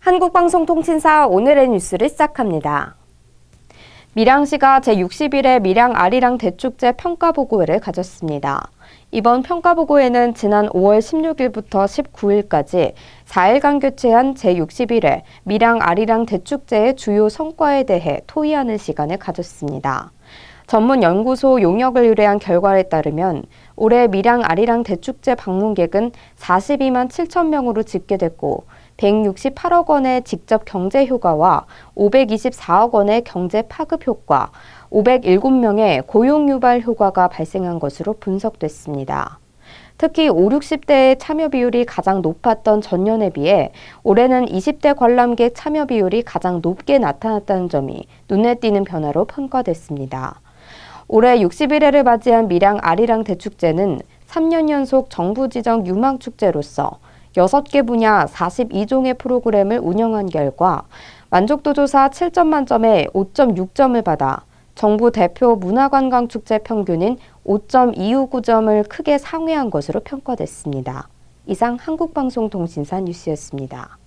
한국방송통신사 오늘의 뉴스를 시작합니다. 밀양시가 제61회 밀양 아리랑 대축제 평가보고회를 가졌습니다. 이번 평가보고회는 지난 5월 16일부터 19일까지 4일간 교체한 제61회 밀양 아리랑 대축제의 주요 성과에 대해 토의하는 시간을 가졌습니다. 전문 연구소 용역을 의뢰한 결과에 따르면 올해 밀양 아리랑 대축제 방문객은 42만 7천 명으로 집계됐고 168억 원의 직접 경제 효과와 524억 원의 경제 파급 효과, 507명의 고용 유발 효과가 발생한 것으로 분석됐습니다. 특히 5, 60대의 참여 비율이 가장 높았던 전년에 비해 올해는 20대 관람객 참여 비율이 가장 높게 나타났다는 점이 눈에 띄는 변화로 평가됐습니다. 올해 61회를 맞이한 밀양 아리랑 대축제는 3년 연속 정부 지정 유망 축제로서 6개 분야 42종의 프로그램을 운영한 결과 만족도 조사 7점 만점에 5.6점을 받아 정부 대표 문화관광축제 평균인 5.259점을 크게 상회한 것으로 평가됐습니다. 이상 한국방송통신사 뉴스였습니다.